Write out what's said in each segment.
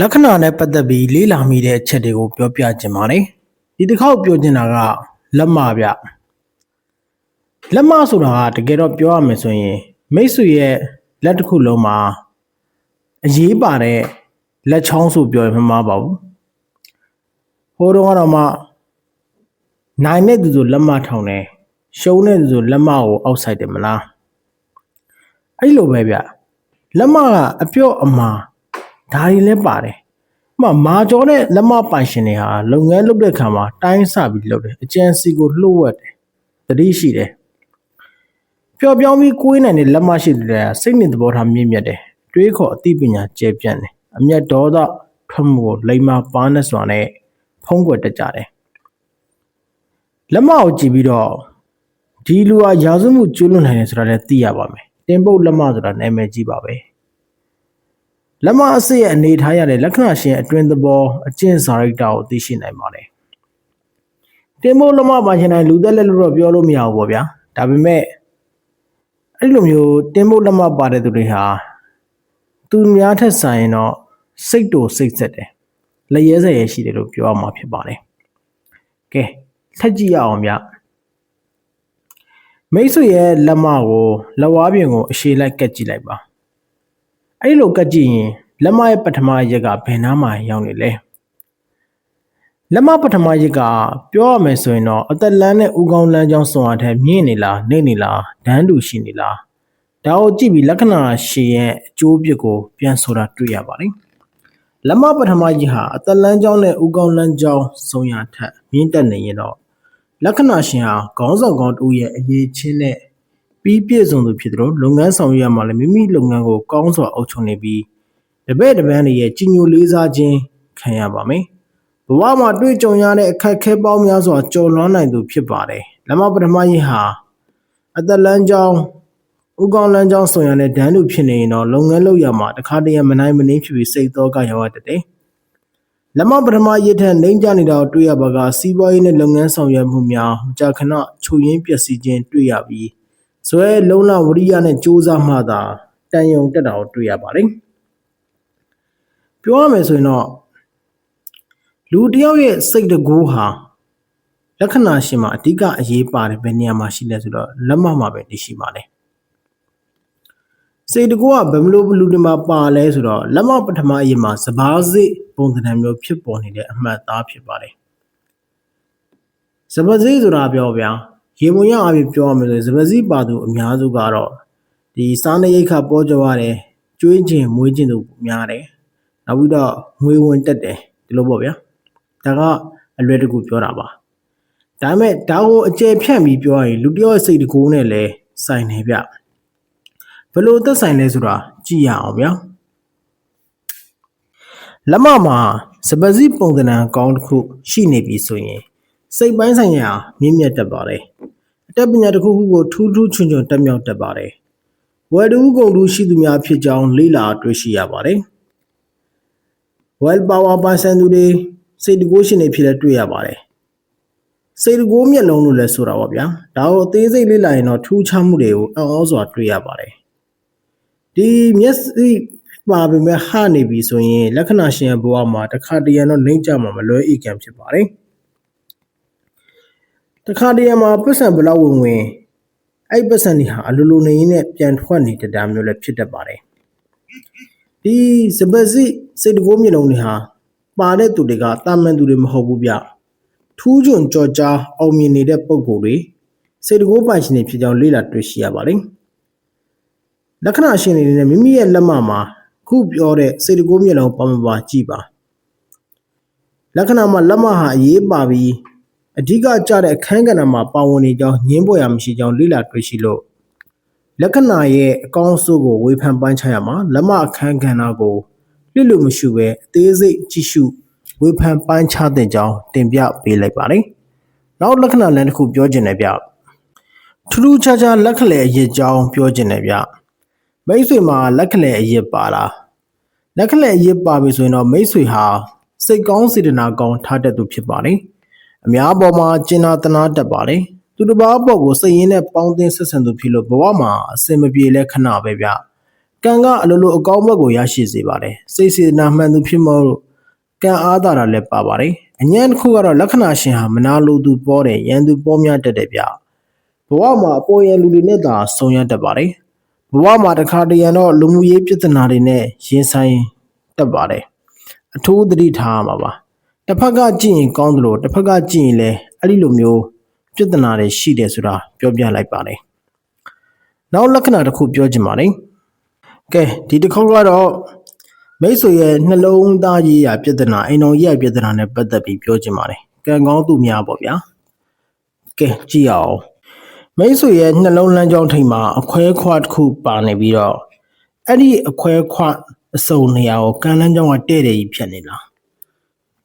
လက္ခဏာနဲ့ပတ်သက်ပြီးလေးလာမိတဲ့အချက်တွေကိုပြောပြခြင်းပါတယ်ဒီတစ်ခေါက်ပြောချင်တာကလက်မဗျလက်မဆိုတာကတကယ်တော့ပြောရမယ်ဆိုရင် မိတ်ဆွေရဲ့လက်တစ်ခုလုံးမှာအရေးပါတဲ့လက်ချောင်းဆိုပြောရင်မမှားပါဘူးဟိုတော့ကတော့မှနိုင်တဲ့သူဆိုလက်မထောင်တယ်ရှုံးတဲ့သူဆိုလက်မကိုအောက်ဆိုင်တယ်မလားအဲ့လိုပဲဗျလက်မကအပြော့အမာ ဒါတွေလည်းပါတယ်။မှမာကျော်တဲ့လက်မပိုင်ရှင်တွေဟာလုပ်ငန်းလုပ်တဲ့ခါမှာတိုင်းဆပြီးလုပ်တယ်။အကျန်းစီကိုလှုပ်ဝက်တယ်။တတိရှိတယ်။ပျော်ပြောင်းပြီးကိုးနိုင်တဲ့လက်မရှိတဲ့စိတ်နဲ့သဘောထားမြင့်မြတ်တယ်။တွေးခေါ်အသိပညာကျယ်ပြန့်တယ်။အမျက်ဒေါသထွက်မှုကိုလိမ္မာပါးနဲ့စွာနဲ့ဖုံးကွယ်တတ်ကြတယ်။လက်မကိုကြည့်ပြီးတော့ဒီလူဟာရာဇဝမှုကျွလွန်နိုင်တယ်ဆိုတာလည်းသိရပါမယ်။တင်ပုတ်လက်မဆိုတာနာမည်ကြီးပါပဲ။ လက်မအစစ်ရဲ့အနေထားရတဲ့လက္ခဏာရှင်အတွင်းသဘောအကျင့်စာရိတ္တကိုသိရှိနိုင်ပါတယ်။တင်မို့လက်မပါရှင်တိုင်းလူသက်လက်လို့တော့ပြောလို့မရဘူးပေါ့ဗျာ။ဒါပေမဲ့အဲ့လိုမျိုးတင်မို့လက်မပါတဲ့သူတွေဟာသူများထက်ဆိုင်ရင်တော့စိတ်တူစိတ်ဆက်တယ်။လက်ရဲစရဲရှိတယ်လို့ပြောရမှာဖြစ်ပါတယ်။ကဲထက်ကြည့်ရအောင်ဗျ။မိတ်ဆွေရဲ့လက်မကိုလက်ဝါးပြင်ကိုအရှိလိုက်ကက်ကြည့်လိုက်ပါ။ အဲ့လိုကတ်ကြည့်ရင်လက်မရဲ့ပထမရက်ကဘယ်နားမှာရောက်နေလဲလက်မပထမရက်ကပြောရမယ်ဆိုရင်တော့အသက်လန်းနဲ့ဥကောင်းလန်းချောင်းစွန်အားထက်မြင့်နေလားနေနေလားဒန်းတူရှိနေလားဒါကိုကြည့်ပြီးလက္ခဏာရှည်ရဲ့အကျိုးပြစ်ကိုပြန်ဆိုတာတွေ့ရပါတယ်လက်မပထမကြီးဟာအသက်လန်းချောင်းနဲ့ဥကောင်းလန်းချောင်းစွန်ရထက်မြင့်တက်နေရင်တော့လက္ခဏာရှင်ဟာခေါင်းဆောင်ကောင်းတူရဲ့အရေးချင်းနဲ့ ပြီးပြည့်စုံသူဖြစ်တယ်လို့လုပ်ငန်းဆောင်ရွက်ရမှာလည်းမိမိလုပ်ငန်းကိုကောင်းစွာအုပ်ချုပ်နေပြီးတပည့်တပန်းတွေရဲ့ကြီးညိုလေးစားခြင်းခံရပါမယ်။ဘဝမှာတွေ့ကြုံရတဲ့အခက်အခဲပေါင်းများစွာကျော်လွှမ်းနိုင်သူဖြစ်ပါတယ်။လမပထမရင်ဟာအသက်လန်းကြောင်းဥကောင်းလန်းကြောင်းဆိုရတဲ့ဒန်းလူဖြစ်နေရင်တော့လုပ်ငန်းလုပ်ရမှာတခါတည်းမနိုင်မနှင်းဖြစ်ပြီးစိတ်သောကရောက်တတ်တယ်။လမပထမရစ်ထက်နှိမ့်ကြနေတာကိုတွေ့ရပါကစီးပွားရေးနဲ့လုပ်ငန်းဆောင်ရွက်မှုများမကြာခဏချို့ယွင်းပျက်စီးခြင်းတွေ့ရပြီး ဇွဲလုံးလဝရိယနဲ့ကြိုးစားမှသာတန်ယုံတက်တာကိုတွေ့ရပါတယ်ပြောရမယ်ဆိုရင်တော့လူတယောက်ရဲ့စိတ်တကူဟာလက္ခဏာရှင်မှာအဓိကအရေးပါတယ်ဘယ်နေရာမှာရှိလဲဆိုတော့လက်မမှာပဲတရှိပါတယ်စိတ်တကူကဘယ်မလို့ဘလူတွေမှာပါလဲဆိုတော့လက်မပထမအရေးမှာစဘာစိပုံသဏ္ဍာန်မျိုးဖြစ်ပေါ်နေတဲ့အမှတ်သားဖြစ်ပါတယ်စဘာစိဆိုတာပြောဗျာ ရေမုံရအဖြစ်ပြောရမယ်ဆိုစပစီပါသူအများစုကတော့ဒီစားနရိတ်ခပေါ်ကြရတယ်ကျွေးခြင်းမွေးခြင်းတို့များတယ်နောက်ပြီးတော့ငွေဝင်တက်တယ်ဒီလိုပေါ့ဗျာဒါကအလွယ်တကူပြောတာပါဒါပေမဲ့ဒါကိုအကျယ်ဖြန့်ပြီးပြောရင်လူတယောက်ရဲ့စိတ်တကူနဲ့လည်းဆိုင်နေဗျဘယ်လိုသက်ဆိုင်လဲဆိုတာကြည့်ရအောင်ဗျာလက်မမှာစပစီပုံသဏ္ဍာန်ကောင်းတစ်ခုရှိနေပြီဆိုရင် စိတ်ပိုင်းဆိုင်ရာမြင့်မြတ်တတ်ပါတယ်အတတ်ပညာတစ်ခုခုကိုထူးထူးချွန်ချွန်တက်မြောက်တတ်ပါတယ်ဝယ်တူးကုန်တူရှိသူများဖြစ်ကြောင်းလေ့လာတွေ့ရှိရပါတယ် well power ပိုင်ဆိုင်သူတွေစိတ်တကိုးရှင်တွေဖြစ်လက်တွေ့ရပါတယ်စိတ်တကိုးမျက်လုံးလို့လည်းဆိုတာပါဗျာဒါကိုအသေးစိတ်လေ့လာရင်တော့ထူးခြားမှုတွေကိုအံ့ဩစွာတွေ့ရပါတယ်ဒီမျက်စိပါပေမဲ့ဟနေပြီဆိုရင်လက္ခဏာရှင်ရဲ့ဘဝမှာတစ်ခါတရံတော့နှိမ့်ကြမှာမလွဲဧကံဖြစ်ပါတယ် တခါတရံမှာပတ်စံဘလောက်ဝင်ဝင်အဲ့ပတ်စံတွေဟာအလိုလိုနေရင်းနဲ့ပြန်ထွက်နေတဲ့တာမျိုးလည်းဖြစ်တတ်ပါတယ်ဒီစပစီစိတ်တကိုးမျိုးလုံးတွေဟာပါတဲ့သူတွေကတာမန်သူတွေမဟုတ်ဘူးဗျထူးချွန်ကြော်ကြားအောင်မြင်နေတဲ့ပုံကိုယ်တွေစိတ်တကိုးပိုင်ရှင်တွေဖြစ်ကြောင်းလေ့လာတွေ့ရှိရပါတယ်လက္ခဏာရှင်တွေနဲ့မိမိရဲ့လက်မမှာခုပြောတဲ့စိတ်တကိုးမျိုးလုံးပါမပါကြည့်ပါလက္ခဏာမှာလက်မဟာအရေးပါပြီး အဓိကကျတဲ့အခန်းကဏ္ဍမှာပါဝင်နေကြောင်းညင်းပေါ်ရမရှိကြောင်းလေ့လာတွေ့ရှိလို့လက္ခဏာရဲ့အကောင်းဆုံးကိုဝေဖန်ပိုင်းခြားရမှာလက်မအခန်းကဏ္ဍကိုလစ်လို့မရှိပဲအသေးစိတ်ကြည့်ရှုဝေဖန်ပိုင်းခြားတဲ့ကြောင်းတင်ပြပေးလိုက်ပါတယ်။နောက်လက္ခဏာလမ်းတစ်ခုပြောခြင်းနဲ့ဗျထူးထူးခြားခြားလက်ခလဲအရစ်ကြောင်းပြောခြင်းနဲ့ဗျမိတ်ဆွေမှာလက်ခလဲအရစ်ပါလားလက်ခလဲအရစ်ပါပြီဆိုရင်တော့မိတ်ဆွေဟာစိတ်ကောင်းစေတနာကောင်းထားတတ်သူဖြစ်ပါတယ်။ အများပေါ်မှာကျင်နာတနာတတ်ပါတယ်သူတစ်ပါးအပေါ်ကိုစိတ်ရင်းနဲ့ပေါင်းသင်းဆက်ဆံသူဖြစ်လို့ဘဝမှာအစင်မပြေလဲခဏပဲဗျကံကအလိုလိုအကောင်းဘက်ကိုရရှိစေပါတယ်စိတ်စေတနာမှန်သူဖြစ်မို့ကံအားသာတာလည်းပါပါတယ်အញ្ញံတစ်ခုကတော့လက္ခဏာရှင်ဟာမနာလိုသူပေါ်တယ်ရန်သူပေါ်များတတ်တယ်ဗျဘဝမှာအပေါ်ရန်လူတွေနဲ့သာဆုံရတတ်ပါတယ်ဘဝမှာတစ်ခါတရံတော့လူမှုရေးပြဿနာတွေနဲ့ရင်ဆိုင်တတ်ပါတယ်အထူးသတိထားရမှာပါ တစ်ဖက်ကကြည့်ရင်ကောင်းတယ်လို့တစ်ဖက်ကကြည့်ရင်လည်းအဲ့ဒီလိုမျိုးပြဿနာတွေရှိတယ်ဆိုတာပြောပြလိုက်ပါတယ်နောက်လက္ခဏာတစ်ခုပြောချင်ပါတယ်ကဲဒီတစ်ခေါက်ကတော့မိတ်ဆွေရဲ့နှလုံးသားရေးရာပြဿနာအိမ်တော်ရေးရာပြဿနာနဲ့ပတ်သက်ပြီးပြောချင်ပါတယ်ကံကောင်းသူများပေါ့ဗျာကဲကြည့်ရအောင်မိတ်ဆွေရဲ့နှလုံးလမ်းကြောင်းထိပ်မှာအခွဲခွာတစ်ခုပါနေပြီးတော့အဲ့ဒီအခွဲခွာအစုံနေရာကိုကံလမ်းကြောင်းကတဲ့တယ်ကြီးဖြစ်နေလား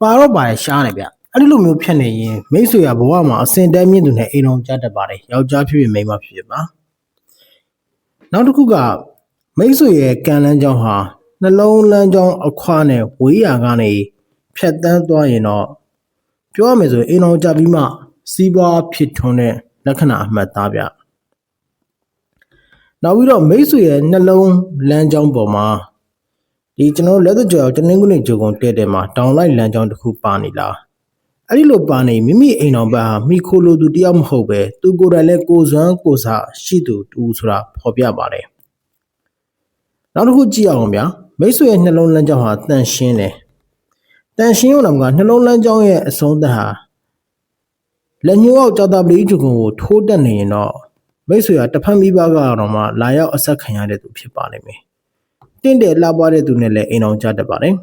ပါတော့ပါရှားတယ်ဗျအဲ့ဒီလိုမျိုးဖြစ်နေရင်မိတ်ဆွေကဘဝမှာအစင်တန်းမြင့်သူနဲ့အိမ်တော်ကြတတ်ပါတယ်ယောက်ျားဖြစ်ဖြစ်မိန်းမဖြစ်ဖြစ်ပါနောက်တစ်ခုကမိတ်ဆွေရဲ့ကံလန်းကြောင်းဟာနှလုံးလန်းကြောင်းအခွားနဲ့ဝေးရာကနေဖြတ်တန်းသွားရင်တော့ပြောရမယ်ဆိုရင်အိမ်တော်ကြပြီးမှစီးပွားဖြစ်ထွန်းတဲ့လက္ခဏာအမှတ်သားဗျနောက်ပြီးတော့မိတ်ဆွေရဲ့နှလုံးလမ်းကြောင်းပေါ်မှာ ဒီကျွန်တော်လက်သကြောတနင်္ဂနွေဂျုံကုန်တဲ့တဲ့မှာတောင်လိုက်လမ်းကြောင်းတစ်ခုပါနေလားအဲ့ဒီလိုပါနေမိမိအိမ်တော်ဘက်ဟာမိခိုလိုသူတယောက်မဟုတ်ပဲသူကိုယ်တိုင်လည်းကိုစွမ်းကိုစားရှိသူတူဆိုတာဖော်ပြပါတယ်နောက်တစ်ခုကြည့်အောင်ဗျာမိတ်ဆွေရဲ့နှလုံးလမ်းကြောင်းဟာတန်ရှင်းတယ်တန်ရှင်းရုံကနှလုံးလမ်းကြောင်းရဲ့အဆုံးသတ်ဟာလက်ညှိုးအောက်ကြောက်တာပလီဂျုံကိုထိုးတက်နေရင်တော့မိတ်ဆွေကတစ်ဖက်မိဘကတော့မှလာရောက်အဆက်ခံရတဲ့သူဖြစ်ပါလိမ့်မယ် တင့်တယ်လှပွားတဲ့သူနဲ့လည်းအိမ်အောင်ကြတတ်ပါတယ်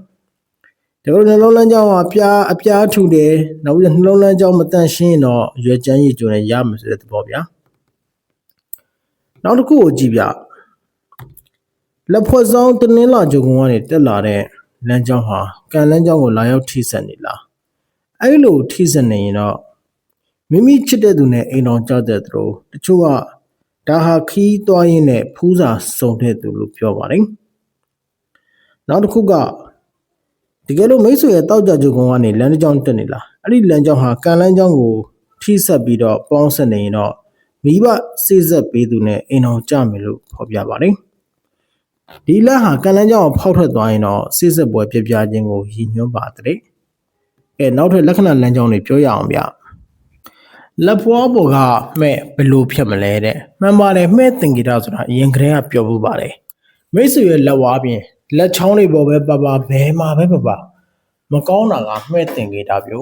ဒီလိုနှလုံးလမ်းကြောင်းကအပြားအပြားထူတယ်နောက်ပြီးနှလုံးလမ်းကြောင်းမတန့်ရှင်းရင်တော့ရွယ်ချမ်းရည်ကျုံနဲ့ရမယ်ဆိုတဲ့သဘောဗျာနောက်တစ်ခုကိုကြည့်ပြလက်ဖွဲ့ဆောင်တနင်္လာဂျုံကနေတက်လာတဲ့လမ်းကြောင်းဟာကံလမ်းကြောင်းကိုလာရောက်ထိစပ်နေလားအဲ့လိုထိစပ်နေရင်တော့မိမိချစ်တဲ့သူနဲ့အိမ်တော်ကြတဲ့သူတို့တချို့ကဒါဟာခီးသွားရင်းနဲ့ဖူးစာစုံတဲ့သူလို့ပြောပါတယ် နောက်တစ်ခုကတကယ်လို့မိတ်ဆွေရဲ့တောက်ကြကြုံကနေလမ်းတစ်ကြောင်းတက်နေလားအဲ့ဒီလမ်းကြောင်းဟာကံလမ်းကြောင်းကိုထိဆက်ပြီးတော့ပေါင်းဆက်နေရင်တော့မိဘစိစက်ပေးသူနဲ့အိမ်တော်ကြမယ်လို့ဖော်ပြပါတယ်ဒီလမ်းဟာကံလမ်းကြောင်းကိုဖောက်ထွက်သွားရင်တော့စိစက်ပွဲပြပြခြင်းကိုရည်ညွှန်းပါတယ်အဲနောက်ထပ်လက္ခဏာလမ်းကြောင်းတွေပြောရအောင်ဗျလက်ဖွားပေါ်ကမဲ့ဘယ်လိုဖြစ်မလဲတဲ့မှန်ပါတယ်မဲ့တင်ဂီတာဆိုတာအရင်ကတည်းကပြောဖို့ပါတယ်မိတ်ဆွေရဲ့လက်ဝါးပြင် လက်ချောင်းတွေပေါ်ပဲပါပါဘဲမှာပဲပါပါမကောင်းတာကမှဲ့တင်ခဲ့တာပြော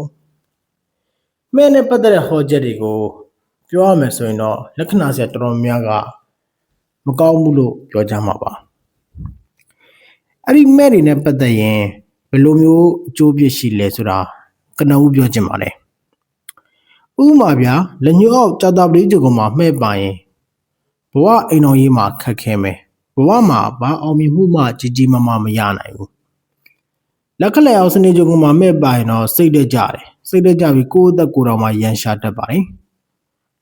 မှဲ့နဲ့ပတ်သက်တဲ့ဟောချက်တွေကိုပြောရမယ်ဆိုရင်တော့လက္ခဏာဆက်တော်တော်များကမကောင်းဘူးလို့ပြောကြမှာပါအဲ့ဒီမဲ့တွေနဲ့ပတ်သက်ရင်ဘယ်လိုမျိုးအကျိုးပြရှိလဲဆိုတာကနဦးပြောချင်ပါတယ်ဥပမာဗျာလက်ညှိုးအောက်ကြာတာပလေးကြုံမှာမှဲ့ပါရင်ဘဝအိမ်တော်ရေးမှာခက်ခဲမယ် ဘဝမှာဘာအောင်မြင်မှုမှကြီးကြီးမားမားမရနိုင်ဘူးလက်ခလက်အောင်စနေကြုံမှာမဲ့ပိုင်တော့စိတ်တက်ကြတယ်စိတ်တက်ကြပြီးကိုယ်အသက်ကိုယ်တော်မှာရန်ရှာတတ်ပါတယ်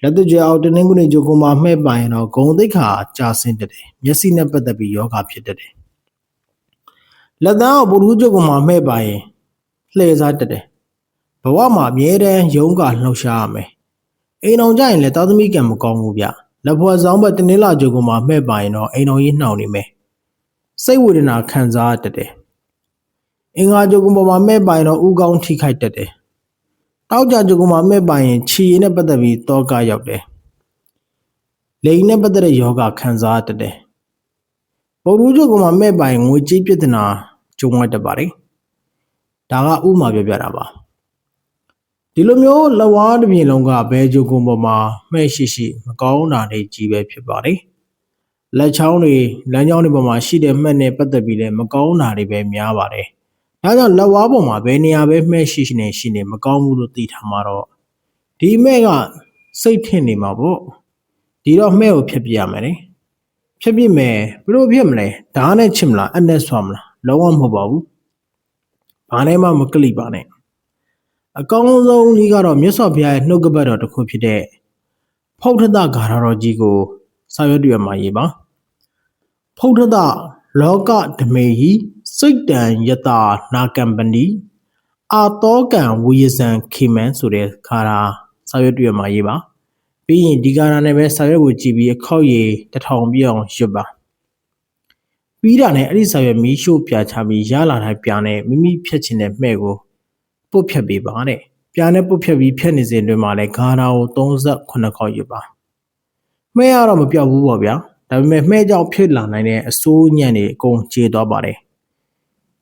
လက်တွေ့ကြအောင်တနင်္ဂနွေကြုံမှာမဲ့ပိုင်တော့ဂုံသိက္ခာကြာဆင်းတတ်တယ်မျက်စိနဲ့ပတ်သက်ပြီးယောဂဖြစ်တတ်တယ်လက်သားအောင်ဘုရုကြုံမှာမဲ့ပိုင်လှည့်စားတတ်တယ်ဘဝမှာအမြဲတမ်းယုံကလှောက်ရှားရမယ်အိမ်အောင်ကြရင်လည်းသာသမီကံမကောင်းဘူးဗျ လက်ဖွာဆောင်ဘက်တနင်္လာကြုံကမှာမှဲ့ပါရင်တော့အိမ်တော်ကြီးနှောင်နေမယ်စိတ်ဝေဒနာခံစားတတ်တယ်အင်္ဂါကြုံကမှာမှဲ့ပါရင်တော့ဥကောင်းထိခိုက်တတ်တယ်တောက်ကြကြုံကမှာမှဲ့ပါရင်ခြေရည်နဲ့ပတ်သက်ပြီးတောကရောက်တယ်လိန်နဲ့ပတ်သက်တဲ့ယောဂခံစားတတ်တယ်ပုံရူးကြုံကမှာမှဲ့ပါရင်ငွေကြေးပြဿနာကြုံရတတ်ပါတယ်ဒါကဥမာပြောပြတာပါ ဒီလိုမျိုးလဝါးတစ်ပြင်လုံးကဘဲဂျိုကွန်ပေါ်မှာမှဲ့ရှိရှိမကောင်းတာတွေကြီးပဲဖြစ်ပါတယ်။လက်ချောင်းတွေလမ်းကြောင်းတွေပေါ်မှာရှိတဲ့မှတ်နဲ့ပတ်သက်ပြီးလည်းမကောင်းတာတွေပဲများပါတယ်။ဒါကြောင့်လက်ဝါးပေါ်မှာဘယ်နေရာပဲမှဲ့ရှိရှိနေရှိနေမကောင်းဘူးလို့သိထားမှာတော့ဒီမဲ့ကစိတ်ထင်နေမှာပေါ့။ဒီတော့မှဲ့ကိုဖြတ်ပြရမယ်လေ။ဖြတ်ပြမယ်ဘလို့ဖြစ်မလဲ။ဓာတ်နဲ့ချစ်မလားအနဲ့ဆွမ်းမလားလုံးဝမဟုတ်ပါဘူး။ဘာနဲ့မှမကလိပါနဲ့။ အကောင်းဆုံးကြီးကတော့မြတ်စွာဘုရားရဲ့နှုတ်ကပတ်တော်တစ်ခုဖြစ်တဲ့ဖုဋ္ဌတဂါရတော်ကြီးကိုစာရွက်တွေမှာရေးပါဖုဋ္ဌတလောကဓမေဟိစိတ်တံယတာနာကံပဏိအာတောကံဝိယဇံခေမန်ဆိုတဲ့ခါရာစာရွက်တွေမှာရေးပါပြီးရင်ဒီကာရာနဲ့ပဲစာရွက်ကိုကြည့်ပြီးအခောက်ရည်တထောင်ပြအောင်ရွတ်ပါပြီးတာနဲ့အဲ့ဒီစာရွက်မီးရှို့ပြချပြီးရလာတဲ့ပြာနဲ့မိမိဖြတ်ချင်တဲ့မှဲ့ကို ပုတ်ဖြတ်ပေးပါတဲ့ပြာနဲ့ပုတ်ဖြတ်ပြီးဖြတ်နေစဉ်အတွင်းမှာလည်းဂါနာကို38ခေါက်ယူပါမှဲ့ရတော့မပြောက်ဘူးပေါ့ဗျာဒါပေမဲ့မှဲ့ကြောင့်ဖြစ်လာနိုင်တဲ့အစိုးညံ့တွေအကုန်ကျေသွားပါတယ်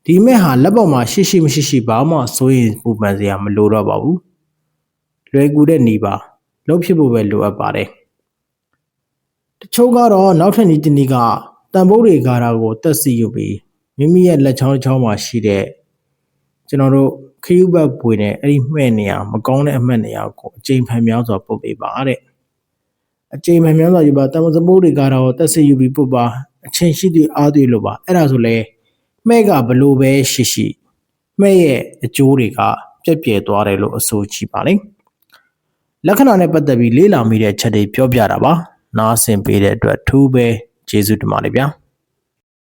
ဒီမဲ့ဟာလက်ပေါ်မှာရှိရှိမရှိရှိဘာမှစိုးရင်ပူပန်စရာမလိုတော့ပါဘူးလွယ်ကူတဲ့နေပါလှုပ်ဖြစ်ဖို့ပဲလိုအပ်ပါတယ်တချို့ကတော့နောက်ထပ်နေ့တစ်နေ့ကတန်ဖိုးတွေကာတာကိုတက်စီယူပြီးမိမိရဲ့လက်ချောင်းချောင်းမှာရှိတဲ့ကျွန်တော်တို့ ခရူးဘတ်ပွေနဲ့အဲ့ဒီမှဲ့နေရမကောင်းတဲ့အမှတ်နေရကိုအချိန်ဖန်များစွာပုတ်ပေးပါတဲ့အချိန်ဖန်များစွာယူပါတန်ဖိုးတွေကာတာကိုတက်စီယူပြီးပုတ်ပါအချိန်ရှိသည့်အားတွေလို့ပါအဲ့ဒါဆိုလဲမှဲ့ကဘလို့ပဲရှိရှိမှဲ့ရဲ့အကျိုးတွေကပြက်ပြဲသွားတယ်လို့အဆိုချပါလိမ့်လက္ခဏာနဲ့ပတ်သက်ပြီးလေးလာမိတဲ့ချက်တွေပြောပြတာပါနားဆင်ပေးတဲ့အတွက်ထူးပဲကျေးဇူးတင်ပါတယ်ဗျာ